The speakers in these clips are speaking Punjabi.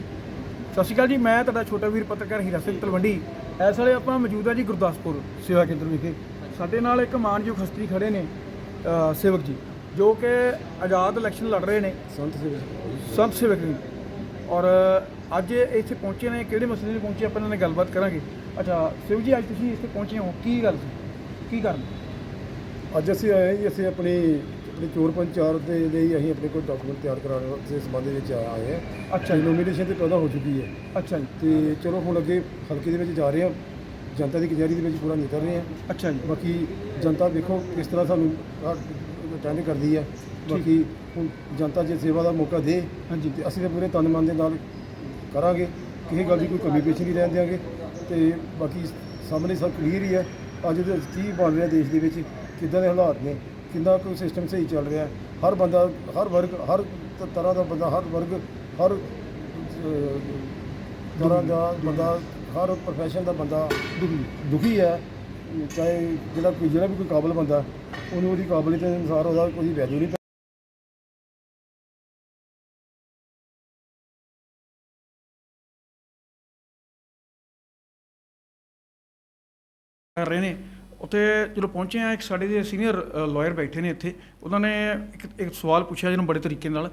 ਸਤਿ ਸ਼੍ਰੀ ਅਕਾਲ ਜੀ ਮੈਂ ਤੁਹਾਡਾ ਛੋਟਾ ਵੀਰ ਪੱਤਰਕਾਰ ਹੀਰਾ ਸਿੰਘ ਤਲਵੰਡੀ। ਇਸ ਵੇਲੇ ਆਪਾਂ ਮੌਜੂਦ ਆ ਜੀ ਗੁਰਦਾਸਪੁਰ ਸੇਵਾ ਕੇਂਦਰ ਵਿਖੇ। ਸਾਡੇ ਨਾਲ ਇੱਕ ਮਾਨਯੋਗ ਹਸਤੀ ਖੜੇ ਨੇ ਅ, ਸੇਵਕ ਜੀ ਜੋ ਕਿ ਆਜ਼ਾਦ ਇਲੈਕਸ਼ਨ ਲੜ ਰਹੇ ਨੇ। ਸੰਤ ਸੇਵਕ ਸੰਤ ਸੇਵਕ ਜੀ। ਔਰ ਅੱਜ ਇੱਥੇ ਪਹੁੰਚੇ ਨੇ ਕਿਹੜੇ ਮਸਲੇ ਲਈ ਪਹੁੰਚੇ ਆਪਾਂ ਇਹਨਾਂ ਨਾਲ ਗੱਲਬਾਤ ਕਰਾਂਗੇ। ਅੱਛਾ ਸੇਵਕ ਜੀ ਅੱਜ ਤੁਸੀਂ ਇੱਥੇ ਪਹੁੰਚੇ ਹੋ ਕੀ ਗੱਲ ਸੀ? ਕੀ ਕਾਰਨ? ਅੱਜ ਅਸੀਂ ਆਏ ਹਾਂ ਜੀ ਅਸੀਂ ਆਪਣੀ ਆਪਣੀ ਚੋਰ ਪੰਚਾਇਤ ਦੇ ਲਈ ਅਸੀਂ ਆਪਣੇ ਕੋਈ ਡਾਕੂਮੈਂਟ ਤਿਆਰ ਕਰਾਉਣ ਦੇ ਸੰਬੰਧ ਵਿੱਚ ਆਏ ਹਾਂ। ਅੱਛਾ ਜੀ। ਨੋਮੀਨੇਸ਼ਨ ਤੇ ਪਹਿਲਾਂ ਹੋ ਚੁੱਕੀ ਹੈ। ਅੱਛਾ ਜੀ। ਤੇ ਚਲੋ ਹੁਣ ਅੱਗੇ ਹਲਕੇ ਦੇ ਵਿੱਚ ਜਾ ਰਹੇ ਹਾਂ। ਜਨਤਾ ਦੀ ਕਚਹਿਰੀ ਦੇ ਵਿੱਚ ਪੂਰਾ ਨਿਕਲ ਰਹੇ ਹਾਂ। ਅੱਛਾ ਜੀ। ਬਾਕੀ ਜਨਤਾ ਦੇਖੋ ਕਿਸ ਤਰ੍ਹਾਂ ਸਾਨੂੰ ਅਟੈਂਡ ਕਰਦੀ ਹੈ। ਬਾਕੀ ਹੁਣ ਜਨਤਾ ਜੇ ਸੇਵਾ ਦਾ ਮੌਕਾ ਦੇ ਹਾਂਜੀ। ਤੇ ਅਸੀਂ ਤਾਂ ਪੂਰੇ ਤਨ ਮਨ ਦੇ ਨਾਲ ਕਰਾਂਗੇ। ਕਿਸੇ ਗੱਲ ਦੀ ਕੋਈ ਕਮੀ ਪੇਸ਼ੀ ਨਹੀਂ ਰਹਿਣ ਦਿਆਂਗੇ। ਤੇ ਬਾਕੀ ਸਾਹਮਣੇ ਸਭ ਕਲੀਅਰ ਹੀ ਹੈ। ਅੱਜ ਦੇ ਕੀ ਬਣ ਰਿਹਾ ਦੇਸ਼ ਦੇ ਵਿੱਚ ਕਿੱਦਾਂ ਦੇ ਹਾਲਾਤ ਨੇ। ਕਿੰਨਾ ਕੋਈ ਸਿਸਟਮ ਸਹੀ ਚੱਲ ਰਿਹਾ ਹਰ ਬੰਦਾ ਹਰ ਵਰਗ ਹਰ ਤ- ਤਰ੍ਹਾਂ ਦਾ ਬੰਦਾ ਹਰ ਵਰਗ ਹਰ ਅਹ, ਤਰ੍ਹਾਂ ਦਾ ਬੰਦਾ ਹਰ ਪ੍ਰੋਫੈਸ਼ਨ ਦਾ ਬੰਦਾ ਦੁਖੀ ਦੁਖੀ ਹੈ। ਚਾਹੇ ਜਿਹੜਾ ਕੋਈ ਜਿਹੜਾ ਵੀ ਕੋਈ ਕਾਬਲ ਬੰਦਾ ਉਹਨੂੰ ਉਹਦੀ ਕਾਬਲੀਅਤ ਦੇ ਅਨੁਸਾਰ ਉਹਦਾ ਕੋਈ ਵੈਲਿਊ ਨਹੀਂ ਕਰ ਰਹੇ ਨੇ। ਉੱਥੇ ਜਦੋਂ ਪਹੁੰਚੇ ਆ ਇੱਕ ਸਾਡੇ ਦੇ ਸੀਨੀਅਰ ਲਾਇਰ ਬੈਠੇ ਨੇ ਇੱਥੇ। ਉਹਨਾਂ ਨੇ ਇੱਕ ਇੱਕ ਸਵਾਲ ਪੁੱਛਿਆ ਜਿਹਨੂੰ ਬੜੇ ਤਰੀਕੇ ਨਾਲ।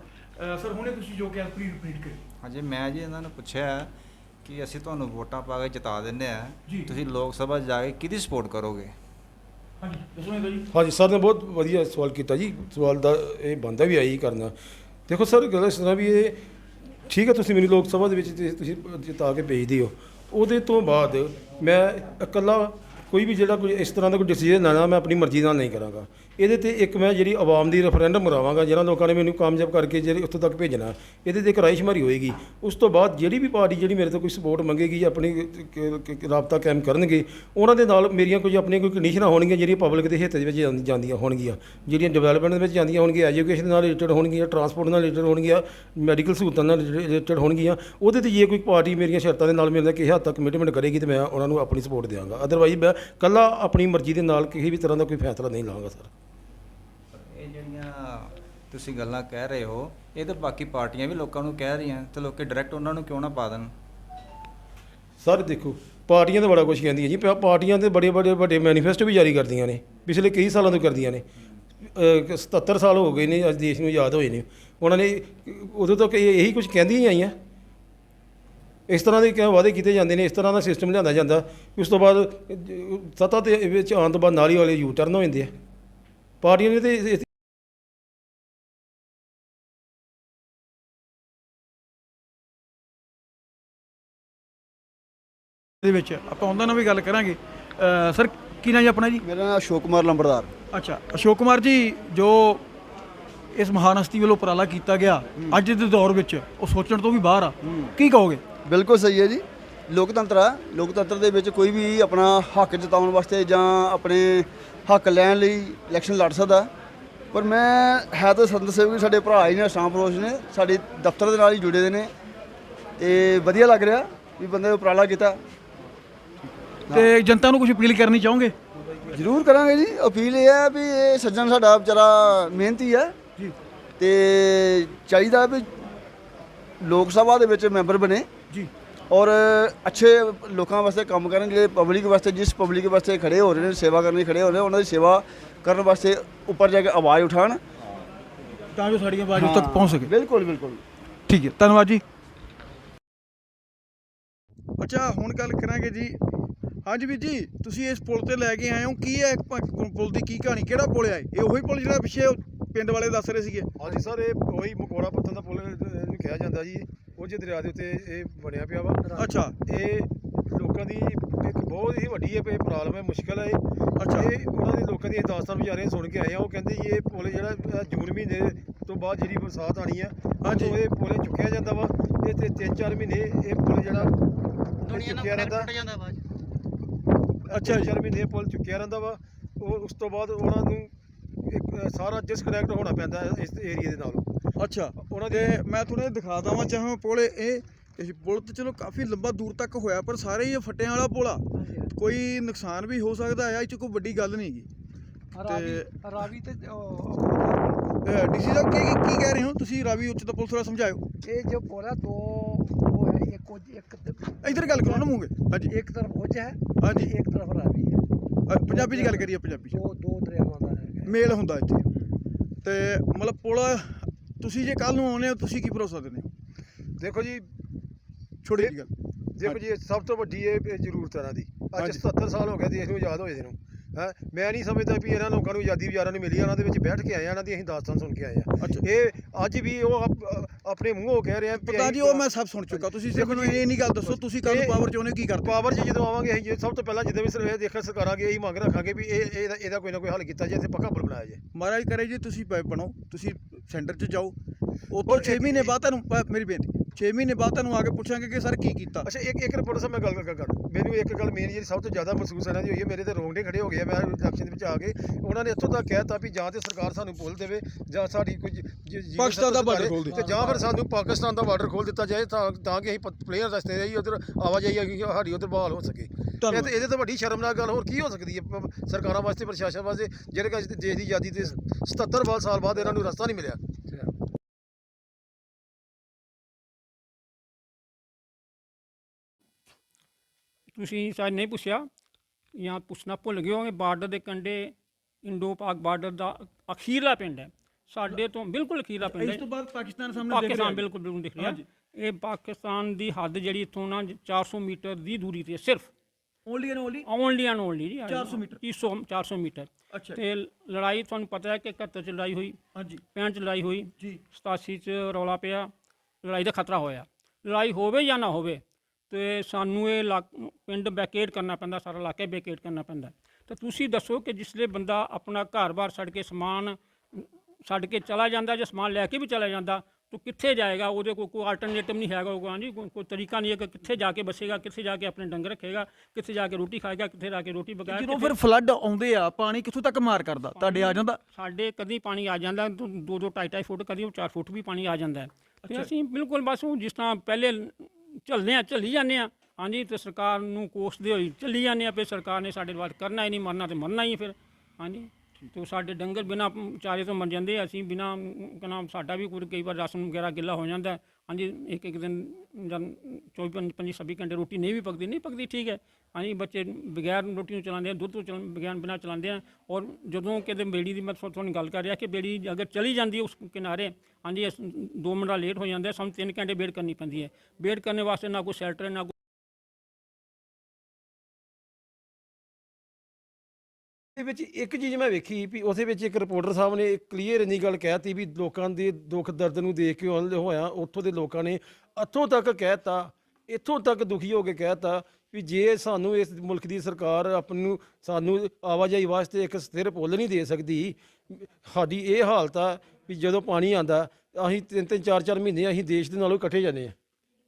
ਸਰ ਹੁਣੇ ਤੁਸੀਂ ਜੋ ਕਿਹਾ ਪਲੀਜ਼ ਰਿਪੀਟ ਕਰਿਓ। ਹਾਂਜੀ ਮੈਂ ਜੀ ਇਹਨਾਂ ਨੂੰ ਪੁੱਛਿਆ ਕਿ ਅਸੀਂ ਤੁਹਾਨੂੰ ਵੋਟਾਂ ਪਾ ਕੇ ਜਿਤਾ ਦਿੰਦੇ ਆ। ਤੁਸੀਂ ਲੋਕ ਸਭਾ ਜਾ ਕੇ ਕਿਹਦੀ ਸਪੋਰਟ ਕਰੋਗੇ? ਹਾਂਜੀ ਦੱਸੋ ਇਹਦਾ ਜੀ। ਹਾਂਜੀ ਸਰ ਨੇ ਬਹੁਤ ਵਧੀਆ ਸਵਾਲ ਕੀਤਾ ਜੀ। ਸਵਾਲ ਦਾ ਇਹ ਬੰਦਾ ਵੀ ਆਈ ਕਰਨਾ। ਦੇਖੋ ਸਰ ਗੱਲ ਇਸ ਤਰ੍ਹਾਂ ਵੀ ਇਹ ਠੀਕ ਹੈ ਤੁਸੀਂ ਮੈਨੂੰ ਲੋਕ ਸਭਾ ਦੇ ਵਿੱਚ ਤੁਸੀਂ ਜਿਤਾ ਕੇ ਭੇਜਦੇ ਹੋ ਉਹਦੇ ਤੋਂ ਬਾਅਦ ਮੈਂ ਇਕੱਲਾ ਕੋਈ ਵੀ ਜਿਹੜਾ ਕੋਈ ਇਸ ਤਰ੍ਹਾਂ ਦਾ ਕੋਈ ਡਿਸੀਜਨ ਲੈਣਾ, ਮੈਂ ਆਪਣੀ ਮਰਜ਼ੀ ਨਾਲ ਨਹੀਂ ਕਰਾਂਗਾ। ਇਹਦੇ ਤੇ ਇੱਕ ਮੈਂ ਜਿਹੜੀ ਆਵਾਮ ਦੀ ਰੈਫਰੈਂਡਮ ਕਰਾਵਾਂਗਾ, ਜਿਹਨਾਂ ਲੋਕਾਂ ਨੇ ਮੈਨੂੰ ਕਾਮਯਾਬ ਕਰਕੇ ਜਿਹੜੇ ਉੱਥੋਂ ਤੱਕ ਭੇਜਣਾ, ਇਹਦੇ ਤੇ ਇੱਕ ਰਾਇਸ਼ਮਾਰੀ ਹੋਏਗੀ। ਉਸ ਤੋਂ ਬਾਅਦ ਜਿਹੜੀ ਵੀ ਪਾਰਟੀ ਜਿਹੜੀ ਮੇਰੇ ਤੋਂ ਕੋਈ ਸਪੋਰਟ ਮੰਗੇਗੀ ਆਪਣੀ ਕ- ਰਾਬਤਾ ਕਾਇਮ ਕਰਨਗੇ, ਉਹਨਾਂ ਦੇ ਨਾਲ ਮੇਰੀਆਂ ਕੋਈ ਆਪਣੀਆਂ ਕੋਈ ਕੰਡੀਸ਼ਨਾਂ ਹੋਣਗੀਆਂ, ਜਿਹੜੀਆਂ ਪਬਲਿਕ ਦੇ ਹਿੱਤ ਦੇ ਵਿੱਚ ਜਾਂਦੀਆਂ ਹੋਣਗੀਆਂ। ਜਿਹੜੀਆਂ ਡਿਵੈਲਪਮੈਂਟ ਦੇ ਵਿੱਚ ਜਾਂਦੀਆਂ ਹੋਣਗੀਆਂ ਐਜੂਕੇਸ਼ਨ ਨਾਲ ਰਿਲੇਟਡ ਹੋਣਗੀਆਂ ਟਰਾਂਸਪੋਰਟ ਨਾਲ ਰਿਲੇਟਡ ਹੋਣਗੀਆਂ ਮੈਡੀਕਲ ਸਹੂਲਤਾਂ ਨਾਲ ਰਿਲੇਟਡ ਹੋਣਗੀਆਂ, ਉਹਦੇ ਤੇ ਜੇ ਕੋਈ ਪਾਰਟੀ ਮੇਰੀਆਂ ਸ਼ਰਤਾਂ ਦੇ ਨਾਲ ਮੇਰੇ ਨਾਲ ਕਿਸੇ ਹੱਦ ਤੱਕ ਕਮਿਟਮੈਂਟ ਕਰੇਗੀ ਤੇ ਮੈਂ ਉਹਨਾਂ ਨੂੰ ਆਪਣੀ ਸਪੋਰਟ ਦੇਵਾਂਗਾ ਅਦਰਵਾਈਜ਼ ਮੈਂ ਕੱਲਾ ਆਪਣੀ ਮਰਜ਼ੀ ਦੇ ਨਾਲ ਕਿਸੇ ਵੀ ਤਰ੍ਹਾਂ ਦਾ ਕੋਈ ਫੈਸਲਾ ਨਹੀਂ ਲਵਾਂਗਾ ਸਰ। ਤੁਸੀਂ ਗੱਲਾਂ ਕਹਿ ਰਹੇ ਹੋ ਇਹ ਤਾਂ ਬਾਕੀ ਪਾਰਟੀਆਂ ਵੀ ਲੋਕਾਂ ਨੂੰ ਕਹਿ ਰਹੀਆਂ ਤੇ ਲੋਕੀ ਡਾਇਰੈਕਟ ਉਹਨਾਂ ਨੂੰ ਕਿਉਂ ਨਾ ਪਾ ਦੇਣ? ਸਰ ਦੇਖੋ ਪਾਰਟੀਆਂ ਤਾਂ ਬੜਾ ਕੁਝ ਕਹਿੰਦੀਆਂ ਜੀ ਪਾ- ਪਾਰਟੀਆਂ ਦੇ ਬੜੇ ਬੜੇ ਵੱਡੇ ਮੈਨੀਫੈਸਟੋ ਵੀ ਜਾਰੀ ਕਰਦੀਆਂ ਨੇ ਪਿਛਲੇ ਕਈ ਸਾਲਾਂ ਤੋਂ ਕਰਦੀਆਂ ਨੇ। ਅਹ 77 ਸਾਲ ਹੋ ਗਏ ਨੇ ਅੱਜ ਦੇਸ਼ ਨੂੰ ਯਾਦ ਹੋਏ ਨੇ। ਉਹਨਾਂ ਨੇ ਉਦੋਂ ਤੱਕ ਇਹ- ਇਹੀ ਕੁਝ ਕਹਿੰਦੀਆਂ ਹੀ ਆਈਆਂ। ਇਸ ਤਰ੍ਹਾਂ ਦੇ ਕਿਉਂ ਵਾਅਦੇ ਕੀਤੇ ਜਾਂਦੇ ਨੇ ਇਸ ਤਰ੍ਹਾਂ ਦਾ ਸਿਸਟਮ ਲਿਆਂਦਾ ਜਾਂਦਾ ਉਸ ਤੋਂ ਬਾਅਦ ਅਹ, ਸੱਤਾ ਦੇ ਵਿੱਚ ਆਉਣ ਤੋਂ ਬਾਅਦ ਨਾਲ ਹੀ ਵਾਲੇ ਯੂ ਟਰਨ ਹੋ ਜਾਂਦੇ ਆ। ਪਾਰਟੀਆਂ ਨੇ ਤੇ ਇਸ- ਇਸ- ਦੇ ਵਿੱਚ। ਆਪਾਂ ਉਹਨਾਂ ਨਾਲ ਵੀ ਗੱਲ ਕਰਾਂਗੇ। ਸਰ ਕੀ ਨਾਮ ਜੀ ਆਪਣਾ ਜੀ? ਮੇਰਾ ਨਾਮ ਅਸ਼ੋਕ ਕੁਮਾਰ ਲੰਬੜਦਾਰ। ਅੱਛਾ ਅਸ਼ੋਕ ਕੁਮਾਰ ਜੀ ਜੋ ਇਸ ਮਹਾਨ ਹਸਤੀ ਵੱਲੋਂ ਉਪਰਾਲਾ ਕੀਤਾ ਗਿਆ ਅੱਜ ਦੇ ਦੌਰ ਵਿੱਚ ਉਹ ਸੋਚਣ ਤੋਂ ਵੀ ਬਾਹਰ ਆ। ਕੀ ਕਹੋਗੇ? ਬਿਲਕੁਲ ਸਹੀ ਹੈ ਜੀ। ਲੋਕਤੰਤਰ ਆ। ਲੋਕਤੰਤਰ ਦੇ ਵਿੱਚ ਕੋਈ ਵੀ ਆਪਣਾ ਹੱਕ ਜਤਾਉਣ ਵਾਸਤੇ ਜਾਂ ਆਪਣੇ ਹੱਕ ਲੈਣ ਲਈ ਇਲੈਕਸ਼ਨ ਲੜ ਸਕਦਾ। ਪਰ ਮੈਂ ਹੈ ਤਾਂ ਸੰਤ ਸੇਵਕ ਸਾਡੇ ਭਰਾ ਹੀ ਨੇ ਸ਼ਾਮ ਫਰੋਸ਼ ਨੇ ਸਾਡੇ ਦਫ਼ਤਰ ਦੇ ਨਾਲ ਹੀ ਜੁੜੇ ਦੇ ਨੇ। ਤੇ ਵਧੀਆ ਲੱਗ ਰਿਹਾ ਵੀ ਬੰਦੇ ਨੇ ਉਪਰਾਲਾ ਕੀਤਾ। ਤੇ ਜਨਤਾ ਨੂੰ ਕੁਝ ਅਪੀਲ ਕਰਨੀ ਚਾਹੋਗੇ? ਜ਼ਰੂਰ ਕਰਾਂਗੇ ਜੀ। ਅਪੀਲ ਇਹ ਹੈ ਵੀ ਇਹ ਸੱਜਣ ਸਾਡਾ ਵਿਚਾਰਾ ਮਿਹਨਤੀ ਹੈ। ਜੀ। ਤੇ ਚਾਹੀਦਾ ਵੀ ਲੋਕ ਸਭਾ ਦੇ ਵਿੱਚ ਮੈਂਬਰ ਬਣੇ। ਜੀ। ਔਰ ਅੱਛੇ ਲੋਕਾਂ ਵਾਸਤੇ ਕੰਮ ਕਰਨ ਜਿਹੜੇ ਪਬਲਿਕ ਵਾਸਤੇ ਜਿਸ ਪਬਲਿਕ ਵਾਸਤੇ ਖੜੇ ਹੋ ਰਹੇ ਨੇ ਸੇਵਾ ਕਰਨ ਲਈ ਖੜੇ ਹੋ ਰਹੇ ਨੇ ਉਹਨਾਂ ਦੀ ਸੇਵਾ ਕਰਨ ਵਾਸਤੇ ਉੱਪਰ ਜਾ ਕੇ ਆਵਾਜ਼ ਉਠਾਉਣ। ਤਾਂ ਜੋ ਸਾਡੀਆਂ ਆਵਾਜ਼ ਤੱਕ ਪਹੁੰਚ ਸਕੇ। ਬਿਲਕੁਲ ਬਿਲਕੁਲ। ਠੀਕ ਹੈ। ਧੰਨਵਾਦ ਜੀ। ਅੱਛਾ ਹੁਣ ਗੱਲ ਕਰਾਂਗੇ ਜੀ ਹਾਂਜੀ ਵੀਰ ਜੀ ਤੁਸੀਂ ਇਸ ਪੁਲ ਤੇ ਲੈ ਕੇ ਆਏ ਹੋ। ਕੀ ਹੈ ਪੁਲ ਦੀ ਕੀ ਕਹਾਣੀ? ਕਿਹੜਾ ਪੁਲ ਹੈ ਇਹ? ਉਹੀ ਪੁਲ ਜਿਹੜਾ ਪਿੱਛੇ ਪਿੰਡ ਵਾਲੇ ਦੱਸ ਰਹੇ ਸੀਗੇ? ਹਾਂਜੀ ਸਰ ਇਹ ਉਹੀ ਮਕੋੜਾ ਪੱਥਰ ਦਾ ਪੁੱਲ ਇਹਨੂੰ ਕਿਹਾ ਜਾਂਦਾ ਜੀ। ਉਹ ਜੇ ਦਰਿਆ ਦੇ ਉੱਤੇ ਇਹ ਬਣਿਆ ਪਿਆ ਵਾ। ਅੱਛਾ। ਇਹ ਲੋਕਾਂ ਦੀ ਇੱਕ ਬਹੁਤ ਹੀ ਵੱਡੀ ਇਹ ਪ੍ਰੋਬਲਮ ਹੈ ਮੁਸ਼ਕਲ ਹੈ ਇਹ। ਅੱਛਾ। ਇਹ ਉਹਨਾਂ ਦੇ ਲੋਕਾਂ ਦੀਆਂ ਦਾਸਤਾਨ ਵਿਚਾਰੇ ਸੁਣ ਕੇ ਆਏ ਆ। ਉਹ ਕਹਿੰਦੇ ਜੀ ਇਹ ਪੁਲ ਜਿਹੜਾ ਜੂਨ ਮਹੀਨੇ ਤੋਂ ਬਾਅਦ ਜਿਹੜੀ ਬਰਸਾਤ ਆਣੀ ਆ ਹਾਂਜੀ। ਇਹ ਪੁਲ ਚੁੱਕਿਆ ਜਾਂਦਾ ਵਾ। ਇਹ ਤੇ 3-4 ਮਹੀਨੇ ਇਹ ਪੁਲ ਜਿਹੜਾ ਇਹ ਚੁੱਕਿਆ ਰਹਿੰਦਾ। ਅੱਛਾ ਜੀ। 4 ਮਹੀਨੇ ਪੁਲ ਚੁੱਕਿਆ ਰਹਿੰਦਾ ਵਾ ਉਹ ਉਸ ਤੋਂ ਬਾਅਦ ਉਹਨਾਂ ਨੂੰ ਇੱਕ ਸਾਰਾ ਡਿਸਕਨੈਕਟ ਹੋਣਾ ਪੈਂਦਾ ਇਸ ਏਰੀਆ ਦੇ ਨਾਲ। ਅੱਛਾ। ਉਹਨਾਂ ਤੇ ਮੈਂ ਤੁਹਾਨੂੰ ਦਿਖਾ ਦਵਾਂ ਚਾਹਾਂ ਪੁਲ ਇਹ ਇਹ ਪੁਲ ਤੇ ਚਲੋ ਕਾਫੀ ਲੰਬਾ ਦੂਰ ਤੱਕ ਹੋਇਆ ਪਰ ਸਾਰੇ ਹੀ ਇਹ ਫੱਟਿਆਂ ਵਾਲਾ ਪੁਲ ਆ। ਕੋਈ ਨੁਕਸਾਨ ਵੀ ਹੋ ਸਕਦਾ ਹੈ ਇਹ ਚ ਕੋਈ ਵੱਡੀ ਗੱਲ ਨਹੀਂ ਤੇ ਰਾਵੀ ਤੇ ਡੀਸੀ ਸਾਹਿਬ ਕੀ ਕੀ ਕਹਿ ਰਹੇ ਹੋ? ਤੁਸੀਂ ਰਾਵੀ ਉੱਚ ਦਾ ਪੁਲਿਸ ਵਾਲਾ ਸਮਝਾਇਓ। ਇਹ ਜੋ ਪੁਲ ਹੈ ਦੋ ਦੋ ਕੁਝ ਇੱਕ ਤੇ ਇਧਰ ਗੱਲ ਕਰੋ ਨਾ ਮੂੰਗੇ ਹਾਂਜੀ। ਇੱਕ ਤਰਫ ਕੁਝ ਹੈ ਹਾਂਜੀ। ਇੱਕ ਤਰਫ ਰਾਵੀ ਹੈ ਅ, ਪੰਜਾਬੀ 'ਚ ਗੱਲ ਕਰੀਏ ਪੰਜਾਬੀ 'ਚ। ਦੋ ਦੋ ਦਰਿਆਵਾਂ ਦਾ ਹੈ ਮੇਲ ਹੁੰਦਾ ਇੱਥੇ। ਤੇ ਮਤਲਬ ਪੁਲ ਤੁਸੀਂ ਜੇ ਕੱਲ ਨੂੰ ਆਉਨੇ ਹੋ ਤੁਸੀਂ ਕੀ ਭਰੋਸਾ ਦਿੰਦੇ ਹੋ? ਦੇਖੋ ਜੀ ਛੋਟੀ ਜਿਹੀ ਗੱਲ। ਦੇਖੋ ਜੀ ਇਹ ਸਭ ਤੋਂ ਵੱਡੀ ਇਹ ਇਹ ਜ਼ਰੂਰਤ ਇਹਨਾਂ ਦੀ। ਅੱਜ ਹਾਂਜੀ। 77 ਸਾਲ ਹੋ ਗਏ ਦੇਸ਼ ਨੂੰ ਆਜ਼ਾਦ ਹੋਏ ਨੂੰ। ਹੈ? ਮੈਂ ਨਹੀਂ ਸਮਝਦਾ ਵੀ ਇਹਨਾਂ ਲੋਕਾਂ ਨੂੰ ਆਜ਼ਾਦੀ ਵਿਚਾਰਾਂ ਨੂੰ ਮਿਲੀ ਆ, ਉਹਨਾਂ ਦੇ ਵਿੱਚ ਬੈਠ ਕੇ ਆਏ ਆ ਉਹਨਾਂ ਦੀ ਅਸੀਂ ਦਾਸਤਾਨ ਸੁਣ ਕੇ ਆਏ ਆ। ਅੱਛਾ। ਇਹ ਅੱਜ ਵੀ ਉਹ ਆਪ- ਆਪਣੇ ਮੂੰਹੋਂ ਕਹਿ ਰਹੇ ਆ ਪਤਾ ਜੀ ਉਹ ਮੈਂ ਸਭ ਸੁਣ ਚੁੱਕਾ। ਤੁਸੀਂ ਸਿਰਫ ਮੈਨੂੰ ਇਹ ਨਹੀਂ ਗੱਲ ਦੱਸੋ ਤੁਸੀਂ ਕੱਲ ਪਾਵਰ ਚ ਉਹਨੇ ਕੀ ਕਰਦੇ ਪਾਵਰ 'ਚ ਜਦੋਂ ਆਵਾਂਗੇ ਅਸੀਂ ਜੇ ਸਭ ਤੋਂ ਪਹਿਲਾਂ ਜਿੱਦਾਂ ਵੀ ਸਰਵੇ ਦੇਖਿਆ ਸਰਕਾਰਾਂ ਅੱਗੇ ਇਹੀ ਮੰਗ ਰੱਖਾਂਗੇ ਵੀ ਇਹ ਇਹਦਾ ਇਹਦਾ ਕੋਈ ਨਾ ਕੋਈ ਹੱਲ ਕੀਤਾ ਜਾਏ ਇੱਥੇ ਪੱਕਾ ਪੁਲ ਬਣਾਇਆ ਜਾਏ। ਮਹਾਰਾਜ ਕਰੇ ਜੀ ਤੁਸੀਂ ਪ- ਬਣੋ। ਤੁਸੀਂ ਸੈਂਟਰ 'ਚ ਜਾਓ। ਉਤੋਂ 6 ਮਹੀਨੇ ਬਾਅਦ ਤੁਹਾਨੂੰ ਪ- ਮੇਰੀ ਬੇਨਤੀ। 6 ਮਹੀਨੇ ਬਾਅਦ ਤੁਹਾਨੂੰ ਆ ਕੇ ਪੁੱਛਾਂਗੇ ਕਿ ਸਰ ਕੀ ਕੀਤਾ? ਅੱਛਾ ਇੱਕ ਇੱਕ ਰਿਪੋਰਟ ਸਾਹਿਬ ਮੈਂ ਗੱਲ ਕਰ ਕਰ ਮੈਨੂੰ ਇੱਕ ਗੱਲ ਮੇਨ ਜਿਹੜੀ ਸਭ ਤੋਂ ਜ਼ਿਆਦਾ ਮਹਿਸੂਸ ਇਹਨਾਂ ਦੀ ਹੋਈ ਹੈ ਮੇਰੇ ਤੇ ਰੋਂਗਟੇ ਖੜੇ ਹੋ ਗਏ ਆ ਮੈਂ ਇਲੈਕਸ਼ਨ ਦੇ ਵਿੱਚ ਆ ਕੇ ਉਹਨਾਂ ਨੇ ਇੱਥੋਂ ਤੱਕ ਕਹਿਤਾ ਵੀ ਜਾਂ ਤੇ ਸਰਕਾਰ ਸਾਨੂੰ ਪੁੱਲ ਦੇਵੇ ਜਾਂ ਸਾਡੀ ਕੋਈ ਜੀਵਨ ਪਾਕਿਸਤਾਨ ਦਾ ਸੁਧਾਰੇ ਖੋਲ੍ਹ ਦੇ। ਤੇ ਜਾਂ ਫਿਰ ਸਾਨੂੰ ਪਾਕਿਸਤਾਨ ਦਾ ਬਾਰਡਰ ਖੋਲ ਦਿੱਤਾ ਜਾਏ ਤਾਂ ਤਾਂ ਕਿ ਅਸੀਂ ਪਲੇਅਰ ਰਸਤੇ ਜਾਈ ਉਧਰ ਆਵਾਜਾਈ ਆ ਕਿ ਸਾਡੀ ਉਧਰ ਬਹਾਲ ਹੋ ਸਕੇ। ਇਹ। ਤੇ ਇਹਦੇ ਤੋਂ ਵੱਡੀ ਸ਼ਰਮਨਾਕ ਗੱਲ ਹੋਰ ਕੀ ਹੋ ਸਕਦੀ ਹੈ? ਸਰਕਾਰਾਂ ਵਾਸਤੇ ਪ੍ਰਸ਼ਾਸਨ ਵਾਸਤੇ ਜਿਹੜੇ ਦੇਸ਼ ਦੀ ਆਜ਼ਾਦੀ ਦੇ 77 ਬਾਅਦ ਸਾਲ ਬਾਅਦ ਇਹਨਾਂ ਨੂੰ ਰਸਤਾ ਨਹੀਂ ਮਿਲਿਆ। ਤੁਸੀਂ ਸ਼ਾਇਦ ਨਹੀਂ ਪੁੱਛਿਆ ਜਾਂ ਪੁੱਛਣਾ ਭੁੱਲ ਗਏ ਹੋਗੇ ਬਾਰਡਰ ਦੇ ਕੰਢੇ ਇੰਡੋ ਪਾਕ ਬਾਰਡਰ ਦਾ ਅਖੀਰਲਾ ਪਿੰਡ ਹੈ। ਸਾਡੇ ਤੋਂ ਬਿਲਕੁਲ ਅਖੀਰਲਾ ਪਿੰਡ ਹੈ। ਇਸ ਤੋਂ ਬਾਅਦ ਪਾਕਿਸਤਾਨ ਸਾਹਮਣੇ ਦਿਖ ਪਾਕਿਸਤਾਨ ਬਿਲਕੁਲ ਬਿਲਕੁਲ ਦਿਖ ਰਿਹਾ। ਇਹ ਪਾਕਿਸਤਾਨ ਦੀ ਹੱਦ ਜਿਹੜੀ ਇੱਥੋਂ ਨਾ 400 ਮੀਟਰ ਦੀ ਦੂਰੀ ਤੇ ਹੈ, ਸਿਰਫ। Only and only only and only ਜੀ 400 ਮੀਟਰ। 300 400 ਮੀਟਰ। ਅੱਛਾ। ਤੇ ਲੜਾਈ ਤੁਹਾਨੂੰ ਪਤਾ ਹੈ ਕਿ 71 ਚ ਲੜਾਈ ਹੋਈ ਹਾਂਜੀ। 65 ਚ ਲੜਾਈ ਹੋਈ ਜੀ। 87 ਚ ਰੌਲਾ ਪਿਆ ਲੜਾਈ ਦਾ ਖਤਰਾ ਹੋਇਆ। ਲੜਾਈ ਹੋਵੇ ਜਾਂ ਨਾ ਹੋਵੇ ਤੇ ਸਾਨੂੰ ਇਹ ਪਿੰਡ ਵੈਕੇਟ ਕਰਨਾ ਪੈਂਦਾ ਸਾਰਾ ਇਲਾਕਾ ਵੈਕੇਟ ਕਰਨਾ ਪੈਂਦਾ। ਤੇ ਤੁਸੀਂ ਦੱਸੋ ਕਿ ਜਿਸਲੇ ਬੰਦਾ ਆਪਣਾ ਘਰ-ਬਾਰ ਛੱਡ ਕੇ ਸਮਾਨ ਛੱਡ ਕੇ ਚਲਾ ਜਾਂਦਾ ਜਾਂ ਸਮਾਨ ਲੈ ਕੇ ਵੀ ਚਲਾ ਜਾਂਦਾ ਤਾਂ ਕਿੱਥੇ ਜਾਏਗਾ? ਉਹਦੇ ਕੋਲ ਕੋਈ ਆਲਟਰਨੇਟਿਵ ਨਹੀਂ ਹੈਗਾ ਉਹ ਹਾਂਜੀ ਕੋਈ ਤਰੀਕਾ ਨਹੀਂ ਹੈ ਕਿ ਕਿੱਥੇ ਜਾ ਕੇ ਬਸੇਗਾ ਕਿੱਥੇ ਜਾ ਕੇ ਆਪਣੇ ਡੰਗਰ ਰੱਖੇਗਾ ਕਿੱਥੇ ਜਾ ਕੇ ਰੋਟੀ ਖਾਏਗਾ ਕਿੱਥੇ ਜਾ ਕੇ ਰੋਟੀ ਪਕਾਏਗਾ ਜਦੋਂ ਫਿਰ ਫਲੱਡ ਆਉਂਦੇ ਆ ਪਾਣੀ ਕਿੱਥੋਂ ਤੱਕ ਮਾਰ ਕਰਦਾ? ਤੁਹਾਡੇ ਆ ਜਾਂਦਾ? ਸਾਡੇ ਕਦੀ ਪਾਣੀ ਆ ਜਾਂਦਾ ਦੋ ਦੋ ਦੋ ਢਾਈ ਢਾਈ ਫੁੱਟ ਕਦੀ 4 ਫੁੱਟ ਵੀ ਪਾਣੀ ਆ ਜਾਂਦਾ। ਤੇ ਅਸੀਂ ਬਿਲਕੁਲ ਬਸ ਉਹ ਜਿਸ ਤਰ੍ਹਾਂ ਪਹਿਲੇ ਚੱਲਦੇ ਆ ਚੱਲੀ ਜਾਂਦੇ ਆ ਹਾਂਜੀ ਤੇ ਸਰਕਾਰ ਨੂੰ ਕੋਸਦੇ ਹੋਈ ਚੱਲੀ ਜਾਂਦੇ ਆ ਵੀ ਸਰਕਾਰ ਨੇ ਸਾਡੇ ਬਾਅਦ ਕਰਨਾ ਹੀ ਨਹੀਂ ਮਰਨਾ ਤੇ ਮਰਨਾ ਹੀ ਫਿਰ ਹਾਂਜੀ ਤੇ ਸਾਡੇ ਡੰਗਰ ਬਿਨਾ ਚਾਰੇ ਤੋਂ ਮਰ ਜਾਂਦੇ ਆ, ਅਸੀਂ ਬਿਨਾ ਕਨਾ ਸਾਡਾ ਵੀ ਕੋਈ ਕਈ ਵਾਰ ਰਾਸ਼ਨ ਵਗੈਰਾ ਗਿੱਲਾ ਹੋ ਜਾਂਦਾ ਹੈ। ਹਾਂਜੀ, ਇੱਕ ਇੱਕ ਦਿਨ ਜਾਂ 24 ਪੰਜ ਪੰਜੀ 26 ਘੰਟੇ ਰੋਟੀ ਨਹੀਂ ਵੀ ਪਕਦੀ, ਨਹੀਂ ਪਕਦੀ ਠੀਕ ਹੈ। ਹਾਂਜੀ, ਬੱਚੇ ਬਗੈਰ ਰੋਟੀ ਨੂੰ ਚਲਾਉਂਦੇ ਆ, ਦੁੱਧ ਤੋਂ ਚਲਾ ਬਗੈਰ ਬਿਨਾ ਚਲਾਉਂਦੇ ਆ। ਔਰ ਜਦੋਂ ਕਿਤੇ ਬੇੜੀ ਦੀ ਮੈਂ ਤੁਹਾਨੂੰ ਗੱਲ ਕਰ ਰਿਹਾ ਕਿ ਬੇੜੀ ਅਗਰ ਚਲੀ ਜਾਂਦੀ ਉਸ ਕਿਨਾਰੇ, ਹਾਂਜੀ ਅਸ- ਦੋ ਮਿੰਟ ਲੇਟ ਹੋ ਜਾਂਦੇ ਸਾਨੂੰ 3 ਘੰਟੇ ਵੇਟ ਕਰਨੀ ਪੈਂਦੀ ਹੈ। ਵੇਟ ਕਰਨ ਵਾਸਤੇ ਨਾ ਕੋਈ ਸ਼ੈਲਟਰ, ਨਾ ਕੋਈ ਵਿੱਚ ਇੱਕ ਚੀਜ਼ ਮੈਂ ਵੇਖੀ ਵੀ ਉਹਦੇ ਵਿੱਚ ਇੱਕ ਰਿਪੋਰਟਰ ਸਾਹਿਬ ਨੇ ਕਲੀਅਰ ਇੰਨੀ ਗੱਲ ਕਹਿਤੀ ਵੀ ਲੋਕਾਂ ਦੇ ਦੁੱਖ ਦਰਦ ਨੂੰ ਦੇਖ ਕੇ ਉਹਨਾਂ ਹੋਇਆ ਉੱਥੋਂ ਦੇ ਲੋਕਾਂ ਨੇ ਇੱਥੋਂ ਤੱਕ ਕਹਿਤਾ, ਇੱਥੋਂ ਤੱਕ ਦੁਖੀ ਹੋ ਕੇ ਕਹਿਤਾ ਵੀ ਜੇ ਸਾਨੂੰ ਇਸ ਮੁਲਕ ਦੀ ਸਰਕਾਰ ਆਪ ਨੂੰ ਸਾਨੂੰ ਆਵਾਜਾਈ ਵਾਸਤੇ ਇੱਕ ਸਥਿਰ ਪੁੱਲ ਨਹੀਂ ਦੇ ਸਕਦੀ, ਸਾਡੀ ਇਹ ਹਾਲਤ ਆ ਵੀ ਜਦੋਂ ਪਾਣੀ ਆਂਦਾ ਅਸੀਂ ਤਿੰਨ ਤਿੰਨ ਚਾਰ ਚਾਰ ਮਹੀਨੇ ਅਸੀਂ ਦੇਸ਼ ਦੇ ਨਾਲੋਂ ਇਕੱਠੇ ਜਾਂਦੇ ਆ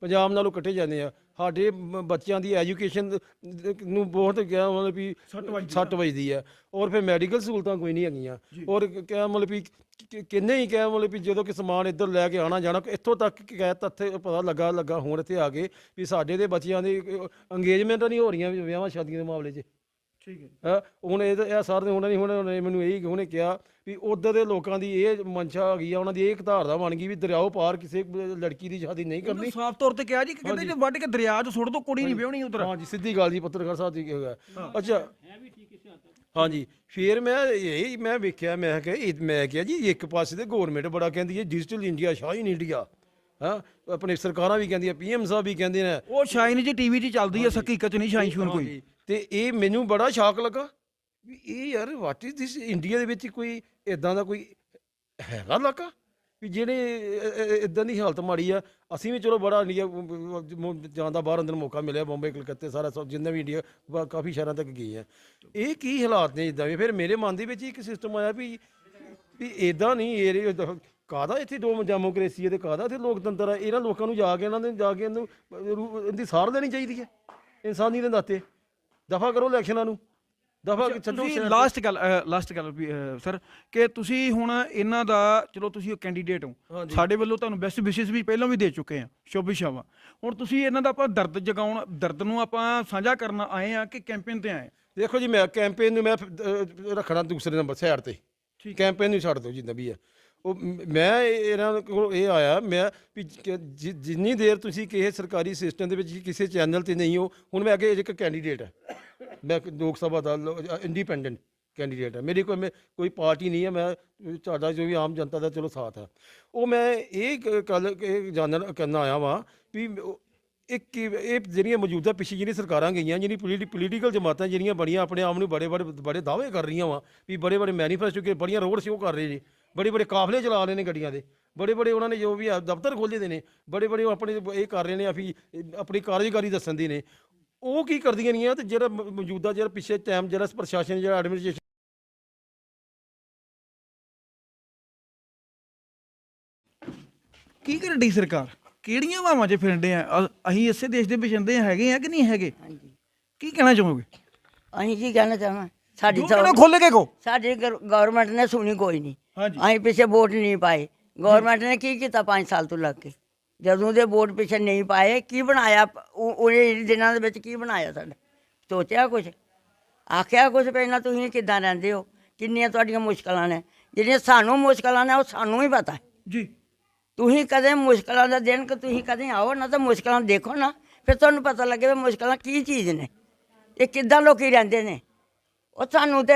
ਪੰਜਾਬ ਨਾਲੋਂ ਇਕੱਠੇ ਜਾਂਦੇ ਆ ਸਾਡੇ ਬੱਚਿਆਂ ਦੀ ਐਜੂਕੇਸ਼ਨ ਨੂੰ ਬਹੁਤ ਕਿਹਾ ਮਤਲਬ ਵੀ ਸੱਟ ਵੱਜਦੀ ਆ। ਔਰ ਫਿਰ ਮੈਡੀਕਲ ਸਹੂਲਤਾਂ ਕੋਈ ਨਹੀਂ ਹੈਗੀਆਂ। ਔਰ ਕ- ਕਿਹਾ ਮਤਲਬ ਵੀ ਕਿ- ਕਿੰਨੇ ਹੀ ਕਿਹਾ ਮਤਲਬ ਵੀ ਜਦੋਂ ਕਿ ਸਮਾਨ ਇੱਧਰ ਲੈ ਕੇ ਆਣਾ ਜਾਣਾ ਇੱਥੋਂ ਤੱਕ ਕਿ ਕਹਿ ਤੱਥੇ ਪਤਾ ਲੱਗਾ ਲੱਗਾ ਹੁਣ ਇੱਥੇ ਆ ਕੇ ਵੀ ਸਾਡੇ ਦੇ ਬੱਚਿਆਂ ਦੀ ਅੰਗੇਜਮੈਂਟ ਨਹੀਂ ਹੋ ਰਹੀਆਂ ਵੀ ਵਿਆਹਾਂ ਸ਼ਾਦੀਆਂ ਦੇ ਮਾਮਲੇ 'ਚ। ਠੀਕ ਹੈ ਹੁਣ ਇਹ ਇਹ ਸਰ ਨੇ ਉਹਨਾਂ ਨੇ ਹੁਣ ਮੈਨੂੰ ਇਹੀ ਉਹਨੇ ਕਿਹਾ ਵੀ ਉਧਰ ਦੇ ਲੋਕਾਂ ਦੀ ਇਹ ਮਨਸ਼ਾ ਹੈਗੀ ਆ ਉਹਨਾਂ ਦੀ ਇਹ ਧਾਰਨਾ ਬਣ ਗਈ ਵੀ ਦਰਿਆਓ ਪਾਰ ਕਿਸੇ ਲੜਕੀ ਦੀ ਸ਼ਾਦੀ ਨਹੀਂ ਕਰਨੀ। ਸਾਫ਼ ਤੌਰ ਤੇ ਕਿਹਾ ਜੀ ਕਿ ਕਹਿੰਦੇ ਜੇ ਵੱਢ ਕੇ ਦਰਿਆ 'ਚ ਸੁੱਟ ਦੋ ਕੁੜੀ ਨਹੀਂ ਵਿਆਹਣੀ ਉਧਰ। ਹਾਂ ਜੀ ਸਿੱਧੀ ਗੱਲ ਜੀ ਪੱਤਰਕਾਰ ਸਾਹਿਬ ਦੀ ਹੈਗਾ। ਅੱਛਾ। ਹਾਂਜੀ। ਫਿਰ ਮੈਂ ਇਹ ਮੈਂ ਵੇਖਿਆ ਮੈਂ ਕਿਹਾ ਇਹ ਮੈਂ ਕਿਹਾ ਜੀ ਇੱਕ ਪਾਸੇ ਤੇ ਗਵਰਨਮੈਂਟ ਬੜਾ ਕਹਿੰਦੀ ਹੈ ਡਿਜੀਟਲ ਇੰਡੀਆ ਸ਼ਾਈਨ ਇੰਡੀਆ ਹਾਂ? ਆਪਣੇ ਸਰਕਾਰਾਂ ਵੀ ਕਹਿੰਦੀਆਂ ਪੀਐਮ ਸਾਹਿਬ ਵੀ ਕਹਿੰਦੇ ਨੇ। ਉਹ ਸ਼ਾਈਨ ਜੀ ਟੀਵੀ 'ਚ ਚੱਲਦੀ ਹੈ ਹਕੀਕਤ ਨਹੀਂ ਸ਼ਾਈਨ ਸ਼ੂਨ ਕੋਈ। ਹਾਂਜੀ, ਤੇ ਇਹ ਮੈਨੂੰ ਬੜਾ ਸ਼ੌਕ ਲੱਗਾ ਵੀ ਇਹ ਯਾਰ ਵਾਟ ਇਜ਼ ਦਿਸ ਇੰਡੀਆ ਦੇ ਵਿੱਚ ਕੋਈ ਇਦਾਂ ਦਾ ਕੋਈ ਹੈਗਾ ਇਲਾਕਾ? ਵੀ ਜਿਹੜੇ ਇਦਾਂ ਦੀ ਹਾਲਤ ਮਾੜੀ ਆ, ਅਸੀਂ ਵੀ ਚਲੋ ਬੜਾ ਇੰਡੀਆ ਜਾਣ ਦਾ ਬਾਹਰ ਅੰਦਰ ਮੌਕਾ ਮਿਲਿਆ ਬੰਬਈ ਕਲਕੱਤੇ, ਸਾਰਾ ਸਭ, ਜਿੰਨੇ ਵੀ ਇੰਡੀਆ ਕਾਫੀ ਸ਼ਹਿਰਾਂ ਤੱਕ ਗਏ ਆ। ਇਹ ਕੀ ਹਾਲਾਤ ਨੇ ਇਦਾਂ ਵੀ ਫਿਰ ਮੇਰੇ ਮਨ ਦੇ ਵਿੱਚ ਇੱਕ ਸਿਸਟਮ ਆਇਆ ਵੀ ਵੀ ਇਦਾਂ ਨਹੀਂ, ਇਹ ਕਾਦਾ ਇੱਥੇ ਦੋ ਡੈਮੋਕ੍ਰੇਸੀ ਹੈ ਤੇ ਕਾਦਾ ਇੱਥੇ ਲੋਕਤੰਤਰ ਹੈ ਇਹਨਾਂ ਲੋਕਾਂ ਨੂੰ ਜਾ ਕੇ, ਇਹਨਾਂ ਨੇ ਜਾ ਕੇ ਇਹਨੂੰ ਰੂ- ਇਹਦੀ ਸਾਰ ਦੇਣੀ ਚਾਹੀਦੀ ਹੈ ਇਨਸਾਨੀ ਦੇ ਨਾਤੇ। ਦਫਾ ਕਰੋ ਇਲੈਕਸ਼ਨਾਂ ਨੂੰ। ਦਫਾ ਛੱਡੋ ਤੁਸੀਂ ਲਾਸਟ ਗੱਲ ਲਾਸਟ ਗੱਲ ਸਰ ਕਿ ਤੁਸੀਂ ਹੁਣ ਇਹਨਾਂ ਦਾ ਚਲੋ ਤੁਸੀਂ ਕੈਂਡੀਡੇਟ ਹੋ। ਸਾਡੇ ਵੱਲੋਂ ਤੁਹਾਨੂੰ ਬੈਸਟ ਵਿਸ਼ੇਸ ਵੀ ਪਹਿਲਾਂ ਵੀ ਦੇ ਚੁੱਕੇ ਆ ਸ਼ੁਭ ਇਛਾਵਾਂ। ਹੁਣ ਤੁਸੀਂ ਇਹਨਾਂ ਦਾ ਆਪਾਂ ਦਰਦ ਜਗਾਉਣ ਦਰਦ ਨੂੰ ਆਪਾਂ ਸਾਂਝਾ ਕਰਨ ਆਏ ਆ ਕਿ ਕੈਂਪੇਨ ਤੇ ਆਏ ਦੇਖੋ ਜੀ ਮੈਂ ਕੈਂਪੇਨ ਨੂੰ ਮੈਂ ਰੱਖਣਾ ਦੂਸਰੇ ਨੰਬਰ ਸਾਈਡ ਤੇ। ਕੈਂਪੇਨ ਨੂੰ ਛੱਡ ਦਿਓ ਜਿੰਦਾ ਵੀ ਹੈ। ਉਹ ਮ- ਮੈਂ ਇਹਨਾਂ ਕੋਲ ਇਹ ਆਇਆ, ਮੈਂ ਵੀ ਜਿ- ਜਿੰਨੀ ਦੇਰ ਤੁਸੀਂ ਕਿਸੇ ਸਰਕਾਰੀ ਸਿਸਟਮ ਦੇ ਵਿੱਚ ਕਿਸੇ ਚੈਨਲ ਤੇ ਨਹੀਂ ਹੋ, ਹੁਣ ਮੈਂ ਅੱਗੇ ਇੱਕ ਕੈਂਡੀਡੇਟ ਹੈ। ਮੈਂ ਲੋਕ ਸਭਾ ਦਾ ਇੰਡੀਪੈਂਡੈਂਟ ਕੈਂਡੀਡੇਟ ਹੈ। ਮੇਰੀ ਕੋਈ, ਮੈਂ- ਕੋਈ ਪਾਰਟੀ ਨਹੀਂ ਹੈ, ਮੈਂ, ਤੁਹਾਡਾ ਜੋ ਵੀ ਆਮ ਜਨਤਾ ਦਾ ਚਲੋ ਸਾਥ ਹੈ। ਉਹ ਮੈਂ ਇਹ ਕੱਲ ਜਾਣਨ, ਕਰਨਾ ਆਇਆ ਵਾਂ ਵੀ ਉਹ- ਇੱਕ ਇਹ ਜਿਹੜੀਆਂ ਮੌਜੂਦਾ ਪਿੱਛੇ ਜਿਹੜੀਆਂ ਸਰਕਾਰਾਂ ਗਈਆਂ ਜਿਹੜੀ ਪੋਲੀਟੀਕਲ ਜਮਾਤਾਂ ਜਿਹੜੀਆਂ ਬੜੀਆਂ ਆਪਣੇ ਆਪ ਨੂੰ ਬੜੇ ਬੜੇ ਬੜੇ ਦਾਅਵੇ ਕਰ ਰਹੀਆਂ ਵਾਂ ਵੀ ਬੜੇ ਬੜੇ ਮੈਨੀਫੈਸਟੋ ਕੇ ਬੜੀਆਂ ਰੋਡ ਸ਼ੋਅ ਕਰ ਰਹੇ ਜੀ ਬੜੇ ਬੜੇ ਕਾਫਲੇ ਚਲਾ ਰਹੇ ਨੇ ਗੱਡੀਆਂ ਦੇ। ਬੜੇ ਬੜੇ ਉਹਨਾਂ ਨੇ ਜੋ ਵੀ ਆ ਦਫ਼ਤਰ ਖੋਲ੍ਹੇ ਦੇ ਨੇ। ਬੜੇ ਬੜੇ ਆਪਣੇ ਇਹ ਕਰ ਰਹੇ ਨੇ ਅਫੀ ਆਪਣੀ ਕਾਰਜਕਾਰੀ ਦੱਸਣ ਦੀ ਨੇ। ਉਹ ਕੀ ਕਰਦੀਆਂ ਨਹੀਂ ਆ ਤੇ ਜਿਹੜਾ ਮੌਜੂਦਾ ਜਿਹੜਾ ਪਿੱਛੇ ਟਾਈਮ ਜਿਹੜਾ ਪ੍ਰਸ਼ਾਸਨ ਜਿਹੜਾ ਐਡਮਿਨਿਸਟ੍ਰੇਸ਼ਨ ਕੀ ਕਰਦੀ ਸਰਕਾਰ? ਕਿਹੜੀਆਂ ਹਵਾਵਾਂ 'ਚ ਫਿਰਦੇ ਆ? ਅਸੀਂ ਇਸੇ ਦੇਸ਼ ਦੇ ਵਸਿੰਦੇ ਹੈਗੇ ਆ ਕਿ ਨਹੀਂ ਹੈਗੇ? ਹਾਂਜੀ। ਕੀ ਕਹਿਣਾ ਚਾਹੋਗੇ? ਅਸੀਂ ਕੀ ਕਹਿਣਾ ਚਾਹਾਂ ਸਾਡੀ ਤਾਂ ਖੁੱਲ੍ਹ ਕੇ ਕਹੋ ਸਾਡੀ ਗਵਰਨਮੈਂਟ ਨੇ ਸੁਣੀ ਕੋਈ ਨਹੀਂ। ਹਾਂਜੀ। ਅਸੀਂ ਪਿੱਛੇ ਵੋਟ ਨਹੀਂ ਪਾਏ। ਗਵਰਨਮੈਂਟ ਨੇ ਕੀ ਕੀਤਾ 5 ਸਾਲ ਤੋਂ ਲੱਗ ਕੇ? ਜਦੋਂ ਦੇ ਵੋਟ ਪਿੱਛੇ ਨਹੀਂ ਪਾਏ ਕੀ ਬਣਾਇਆ? ਉਹ- ਉਹਨੇ ਦਿਨਾਂ ਦੇ ਵਿੱਚ ਕੀ ਬਣਾਇਆ ਸਾਡਾ? ਸੋਚਿਆ ਕੁਝ ਆਖਿਆ ਕੁਝ ਪਹਿਲਾਂ ਤੁਸੀਂ ਕਿੱਦਾਂ ਰਹਿੰਦੇ ਹੋ? ਕਿੰਨੀਆਂ ਤੁਹਾਡੀਆਂ ਮੁਸ਼ਕਲਾਂ ਨੇ? ਜਿਹੜੀਆਂ ਸਾਨੂੰ ਮੁਸ਼ਕਲਾਂ ਨੇ ਉਹ ਸਾਨੂੰ ਹੀ ਪਤਾ। ਜੀ। ਤੁਸੀਂ ਕਦੇ ਮੁਸ਼ਕਲਾਂ ਦਾ ਦਿਨ ਕਿ ਤੁਸੀਂ ਕਦੇ ਆਓ ਨਾ ਤਾਂ ਮੁਸ਼ਕਲਾਂ ਦੇਖੋ ਨਾ। ਫਿਰ ਤੁਹਾਨੂੰ ਪਤਾ ਲੱਗੇ ਵੀ ਮੁਸ਼ਕਲਾਂ ਕੀ ਚੀਜ਼ ਨੇ? ਇਹ ਕਿੱਦਾਂ ਲੋਕੀ ਰਹਿੰਦੇ ਨੇ? ਉਹ ਸਾਨੂੰ ਤੇ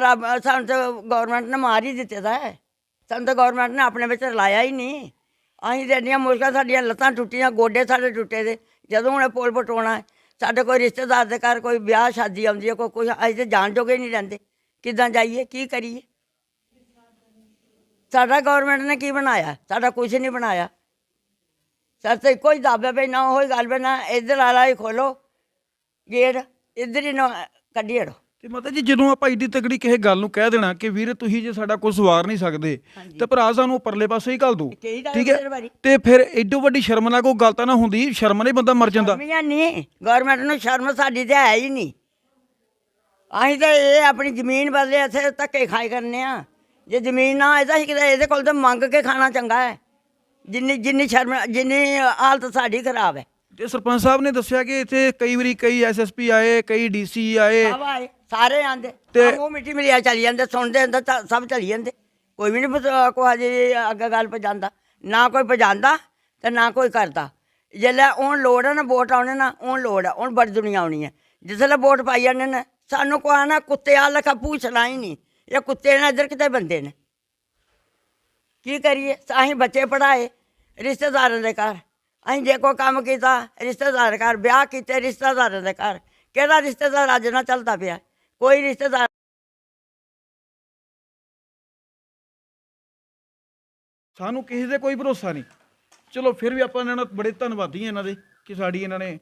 ਰੱਬ, ਸਾਨੂੰ ਤੇ ਗਵਰਨਮੈਂਟ ਨੇ ਮਾਰ ਹੀ ਦਿੱਤੇ ਦਾ ਹੈ। ਸਾਨੂੰ ਤਾਂ ਗਵਰਨਮੈਂਟ ਨੇ ਆਪਣੇ ਵਿੱਚ ਲਾਇਆ ਹੀ ਨਹੀਂ। ਅਸੀਂ ਤੇ ਇੰਨੀਆਂ ਮੁਸ਼ਕਲਾਂ ਸਾਡੀਆਂ ਲੱਤਾਂ ਟੁੱਟੀਆਂ, ਗੋਡੇ ਸਾਡੇ ਟੁੱਟੇ ਦੇ। ਜਦੋਂ ਹੁਣ ਇਹ ਪੁਲ ਪਟਾਉਣਾ ਸਾਡੇ ਕੋਈ ਰਿਸ਼ਤੇਦਾਰ ਦੇ ਘਰ ਕੋਈ ਵਿਆਹ, ਸ਼ਾਦੀ ਆਉਂਦੀ ਹੈ, ਕੋਈ ਕੁਝ ਅਸੀਂ ਤੇ ਜਾਣ ਜੋਗੇ ਨਹੀਂ ਰਹਿੰਦੇ। ਕਿੱਦਾਂ ਜਾਈਏ, ਕੀ ਕਰੀਏ? ਸਾਡਾ ਗਵਰਨਮੈਂਟ ਨੇ ਕੀ ਬਣਾਇਆ? ਸਾਡਾ ਕੁਝ ਨਹੀਂ ਬਣਾਇਆ। ਸਰ ਤੇ ਕੋਈ ਦਾਬੇ ਪਈ ਨਾ ਹੋਈ ਗੱਲ ਬੇ ਨਾ ਇੱਧਰ ਵਾਲਾ ਹੀ ਖੋਲੋ ਗੇਟ ਇੱਧਰ ਹੀ ਨਾ ਕੱਢੀ ਅੜੋ ਤੇ ਮਾਤਾ ਜੀ ਜਦੋਂ ਆਪਾਂ ਏਡੀ ਤਗੜੀ ਕਿਸੇ ਗੱਲ ਨੂੰ ਕਹਿ ਦੇਣਾ ਕਿ ਵੀਰ ਤੁਸੀਂ ਜੇ ਸਾਡਾ ਕੁਝ ਸਵਾਰ ਨਹੀਂ ਸਕਦੇ ਤੇ ਭਰਾ ਸਾਨੂੰ ਪਰਲੇ ਪਾਸੇ ਹੀ ਘੱਲ ਦੋ। ਠੀਕ ਹੈ। ਤੇ ਫਿਰ ਏਡੋ ਵੱਡੀ ਸ਼ਰਮ ਨਾਲ ਕੋਈ ਗੱਲ ਤਾਂ ਨਾ ਹੁੰਦੀ ਸ਼ਰਮ ਨਾਲ ਬੰਦਾ ਮਰ ਜਾਂਦਾ। ਨਹੀਂ? ਗਵਰਨਮੈਂਟ ਨੂੰ ਸ਼ਰਮ ਸਾਡੀ ਤੇ ਹੈ ਹੀ ਨਹੀਂ। ਅਸੀਂ ਤਾਂ ਇਹ ਆਪਣੀ ਜ਼ਮੀਨ ਬਦਲੇ ਇੱਥੇ ਧੱਕੇ ਖਾਈ ਕਰਨੇ ਆ। ਜੇ ਜ਼ਮੀਨ ਨਾ ਹੋਏ ਤਾਂ ਅਸੀਂ ਕਿਤੇ ਇਹਦੇ ਕੋਲ ਤਾਂ ਮੰਗ ਕੇ ਖਾਣਾ ਚੰਗਾ ਹੈ। ਜਿੰਨੀ ਜਿੰਨੀ ਸ਼ਰਮ ਜਿੰਨੀ ਹਾਲਤ ਸਾਡੀ ਖਰਾਬ ਹੈ। ਤੇ ਸਰਪੰਚ ਸਾਹਿਬ ਨੇ ਦੱਸਿਆ ਕਿ ਇੱਥੇ ਕਈ ਵਾਰੀ ਕਈ ਐਸਐਸਪੀ ਆਏ ਕਈ ਡੀਸੀ ਆਏ। ਸਾਰੇ ਆਂਦੇ। ਤੇ- ਉਹ ਮਿੱਟੀ ਮਿਲਿਆ ਚਲੀ ਜਾਂਦੇ ਸੁਣਦੇ ਹੁੰਦੇ ਤਾਂ ਸਭ ਚਲੀ ਜਾਂਦੇ। ਕੋਈ ਵੀ ਨਹੀਂ ਕੋ ਹਜੇ ਅੱਗੇ ਗੱਲ ਪਜਾਂਦਾ। ਨਾ ਕੋਈ ਪਜਾਂਦਾ ਤੇ ਨਾ ਕੋਈ ਕਰਦਾ। ਜਿੱਲੇ ਹੁਣ ਲੋੜ ਹੈ ਨਾ ਵੋਟ ਆਉਣੇ ਨਾ ਹੁਣ ਲੋੜ ਹੈ ਹੁਣ ਬੜੀ ਦੁਨੀਆ ਆਉਣੀ ਹੈ ਜਿਸਲੇ ਵੋਟ ਪਾਈ ਜਾਂਦੇ ਨੇ ਸਾਨੂੰ ਕੋ ਆਣਾ ਕੁੱਤੇ ਆ ਲਖਾ ਪੁੱਛਣਾ ਹੀ ਨਹੀਂ। ਇਹ ਕੁੱਤੇ ਨੇ ਇੱਧਰ ਕਿਤੇ ਬੰਦੇ ਨੇ। ਕੀ ਕਰੀਏ? ਅਸੀਂ ਬੱਚੇ ਪੜਾਏ ਰਿਸ਼ਤੇਦਾਰਾਂ ਦੇ ਘਰ। ਅਸੀਂ ਜੇ ਕੋਈ ਕੰਮ ਕੀਤਾ ਰਿਸ਼ਤੇਦਾਰ ਘਰ ਵਿਆਹ ਕੀਤੇ ਰਿਸ਼ਤੇਦਾਰਾਂ ਦੇ ਘਰ। ਕਿਹੜਾ ਰਿਸ਼ਤੇਦਾਰ ਅੱਜ ਨਾ ਚੱਲਦਾ ਪਿਆ? ਕੋਈ ਰਿਸ਼ਤੇਦਾਰ ਸਾਨੂੰ ਕਿਸੇ ਦੇ ਕੋਈ ਭਰੋਸਾ ਨਹੀਂ। ਚਲੋ ਫਿਰ ਵੀ ਆਪਾਂ ਇਹਨਾਂ ਨਾਲ ਬੜੇ ਧੰਨਵਾਦੀ ਹਾਂ ਇਹਨਾਂ ਦੇ ਕਿ ਸਾਡੀ ਇਹਨਾਂ ਨੇ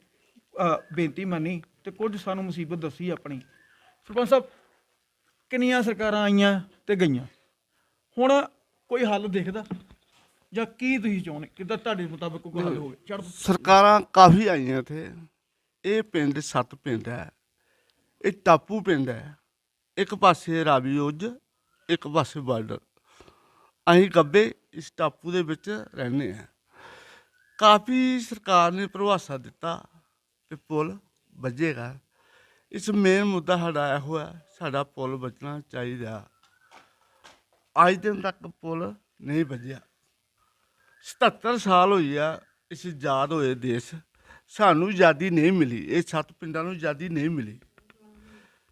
ਬੇਨਤੀ ਮੰਨੀ ਤੇ ਕੁਝ ਸਾਨੂੰ ਮੁਸੀਬਤ ਦੱਸੀ ਆਪਣੀ। ਸਰਪੰਚ ਸਾਹਿਬ ਕਿੰਨੀਆਂ ਸਰਕਾਰਾਂ ਆਈਆਂ ਤੇ ਗਈਆਂ? ਹੁਣ ਕੋਈ ਹੱਲ ਦਿਖਦਾ? ਜਾਂ ਕੀ ਤੁਸੀਂ ਚਾਹੁੰਦੇ? ਕਿੱਦਾਂ ਤੁਹਾਡੇ ਮੁਤਾਬਕ ਕੋਈ ਹੱਲ ਹੋਵੇ? ਚੜ੍ਹ ਸਰਕਾਰਾਂ ਕਾਫੀ ਆਈਆਂ ਇੱਥੇ। ਇਹ ਪਿੰਡ ਸੱਤ ਪਿੰਡ ਹੈ। ਇਹ ਟਾਪੂ ਪਿੰਡ ਹੈ। ਇੱਕ ਪਾਸੇ ਰਾਵੀ ਉਜ ਇੱਕ ਪਾਸੇ ਬਾਰਡਰ। ਅਸੀਂ ਗੱਬੇ ਇਸ ਟਾਪੂ ਦੇ ਵਿੱਚ ਰਹਿੰਦੇ ਆ ਕਾਫੀ ਸਰਕਾਰ ਨੇ ਭਰਵਾਸਾ ਦਿੱਤਾ ਕਿ ਪੁਲ ਵੱਜੇਗਾ। ਇਸ ਮੇਨ ਮੁੱਦਾ ਸਾਡਾ ਇਹੋ ਹੈ, ਸਾਡਾ ਪੁਲ ਬਚਣਾ ਚਾਹੀਦਾ। ਅੱਜ ਦਿਨ ਤੱਕ ਪੁਲ ਨਹੀਂ ਵੱਜਿਆ। 77 ਸਾਲ ਹੋਈ ਆ ਇਸ ਆਜ਼ਾਦ ਹੋਏ ਦੇਸ਼। ਸਾਨੂੰ ਆਜ਼ਾਦੀ ਨਹੀਂ ਮਿਲੀ, ਇਹ ਸੱਤ ਪਿੰਡਾਂ ਨੂੰ ਆਜ਼ਾਦੀ ਨਹੀਂ ਮਿਲੀ।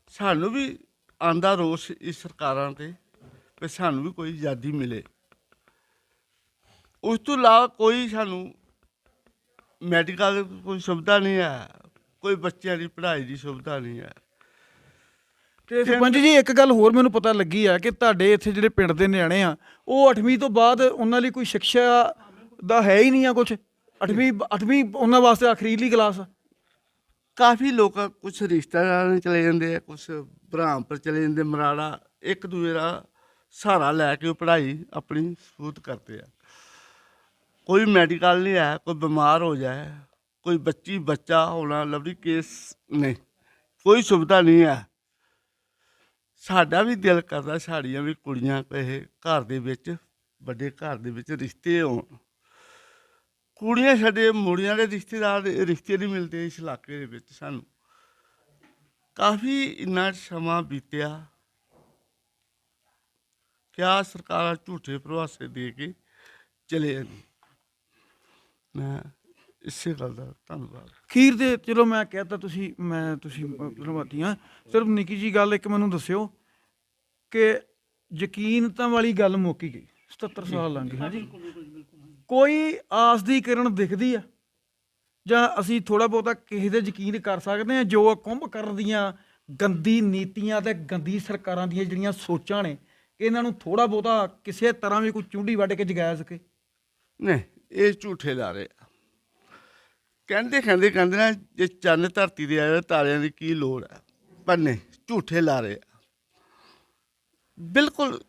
ਸਾਨੂੰ ਵੀ ਆਂਦਾ ਰੋਸ ਇਸ ਸਰਕਾਰਾਂ ਤੇ ਕਿ ਸਾਨੂੰ ਵੀ ਕੋਈ ਆਜ਼ਾਦੀ ਮਿਲੇ। ਉਸ ਤੋਂ ਇਲਾਵਾ ਕੋਈ ਸਾਨੂੰ ਮੈਡੀਕਲ ਕੋਈ ਸੁਵਿਧਾ ਨਹੀਂ ਹੈ ਕੋਈ ਬੱਚਿਆਂ ਦੀ ਪੜ੍ਹਾਈ ਦੀ ਸੁਵਿਧਾ ਨਹੀਂ ਹੈ। ਤੇ ਸਰਪੰਚ ਜੀ ਇੱਕ ਗੱਲ ਹੋਰ ਮੈਨੂੰ ਪਤਾ ਲੱਗੀ ਆ ਕਿ ਤੁਹਾਡੇ ਇੱਥੇ ਜਿਹੜੇ ਪਿੰਡ ਦੇ ਨਿਆਣੇ ਆ ਉਹ 8ਵੀਂ ਤੋਂ ਬਾਅਦ ਉਹਨਾਂ ਲਈ ਕੋਈ ਸਿੱਖਿਆ ਦਾ ਹੈ ਹੀ ਨਹੀਂ ਆ ਕੁਝ 8ਵੀਂ 8ਵੀਂ ਉਹਨਾਂ ਵਾਸਤੇ ਆਖਰੀਲੀ ਕਲਾਸ ਆ? ਕਾਫੀ ਲੋਕ ਕੁਝ ਰਿਸ਼ਤੇਦਾਰਾਂ ਦੇ ਚਲੇ ਜਾਂਦੇ ਆ ਕੁਝ ਬ੍ਰਹਮਪੁਰ ਚਲੇ ਜਾਂਦੇ, ਮਰਾੜਾ ਇੱਕ ਦੂਜੇ ਦਾ ਸਹਾਰਾ ਲੈ ਕੇ ਉਹ ਪੜ੍ਹਾਈ ਆਪਣੀ ਸਬੂਤ ਕਰਦੇ ਆ। ਕੋਈ ਮੈਡੀਕਲ ਨਹੀਂ ਹੈ, ਕੋਈ ਬਿਮਾਰ ਹੋ ਜਾਏ, ਕੋਈ ਬੱਚੀ, ਬੱਚਾ ਹੋਣਾ, ਲਵਲੀ ਕੇਸ ਨਹੀਂ, ਕੋਈ ਸੁਵਿਧਾ ਨਹੀਂ ਹੈ। ਸਾਡਾ ਵੀ ਦਿਲ ਕਰਦਾ ਸਾਡੀਆਂ ਵੀ ਕੁੜੀਆਂ ਕਹੇ ਘਰ ਦੇ ਵਿੱਚ, ਵੱਡੇ ਘਰ ਦੇ ਵਿੱਚ ਰਿਸ਼ਤੇ ਹੋਣ। ਕੁੜੀਆਂ ਸਾਡੇ ਮੁੰਡਿਆਂ ਦੇ ਰਿਸ਼ਤੇਦਾਰ ਦੇ ਰਿਸ਼ਤੇ ਨਹੀਂ ਮਿਲਦੇ ਇਸ ਇਲਾਕੇ ਦੇ ਵਿੱਚ ਸਾਨੂੰ। ਕਾਫੀ ਇੰਨਾ ਸਮਾਂ ਬੀਤਿਆ। ਕਿਆ ਸਰਕਾਰਾਂ ਝੂਠੇ ਭਰੋਸੇ ਦੇ ਕੇ ਚਲੇ ਜਾਂਦੀ। ਮੈਂ ਇਸੇ ਗੱਲ ਦਾ ਧੰਨਵਾਦ। ਖੀਰ ਦੇ ਚਲੋ ਮੈਂ ਕਹਿਤਾ ਤੁਸੀਂ ਮੈਂ ਤੁਸੀਂ ਧੰਨਵਾਦੀ ਸਿਰਫ ਨਿੱਕੀ ਜੀ ਗੱਲ ਇੱਕ ਮੈਨੂੰ ਦੱਸਿਓ ਕਿ ਯਕੀਨ ਤਾਂ ਵਾਲੀ ਗੱਲ ਮੁੱਕ ਗਈ। 77 ਸਾਲ ਲੰਘ ਗਏ। ਹਾਂਜੀ। ਕੋਈ ਆਸ ਦੀ ਕਿਰਨ ਦਿਖਦੀ ਆ ਜਾਂ ਅਸੀਂ ਥੋੜਾ ਬਹੁਤਾ ਕਿਸੇ ਦੇ ਯਕੀਨ ਕਰ ਸਕਦੇ ਹਾਂ, ਜੋ ਕੁੰਭ ਕਰਨ ਦੀਆਂ ਗੰਦੀ ਨੀਤੀਆਂ ਤੇ ਗੰਦੀ ਸਰਕਾਰਾਂ ਦੀਆਂ ਜਿਹੜੀਆਂ ਸੋਚਾਂ ਨੇ ਇਹਨਾਂ ਨੂੰ ਥੋੜਾ ਬਹੁਤਾ ਕਿਸੇ ਤਰ੍ਹਾਂ ਵੀ ਕੋਈ ਚੁੰਡੀ ਵੱਢ ਕੇ ਜਗਾਇਆ ਸਕੇ ਨਹੀਂ, ਇਹ ਝੂਠੇ ਲਾਰੇ ਆ। ਕਹਿੰਦੇ ਕਹਿੰਦੇ ਕਹਿੰਦੇ ਨਾ, ਜੇ ਚੰਨ ਧਰਤੀ ਦੇ ਆਇਆ, ਤਾਰਿਆਂ ਦੀ ਕੀ ਲੋੜ ਹੈ ਪਰ ਨਹੀਂ, ਝੂਠੇ ਲਾਰੇ ਆ। ਬਿਲਕੁਲ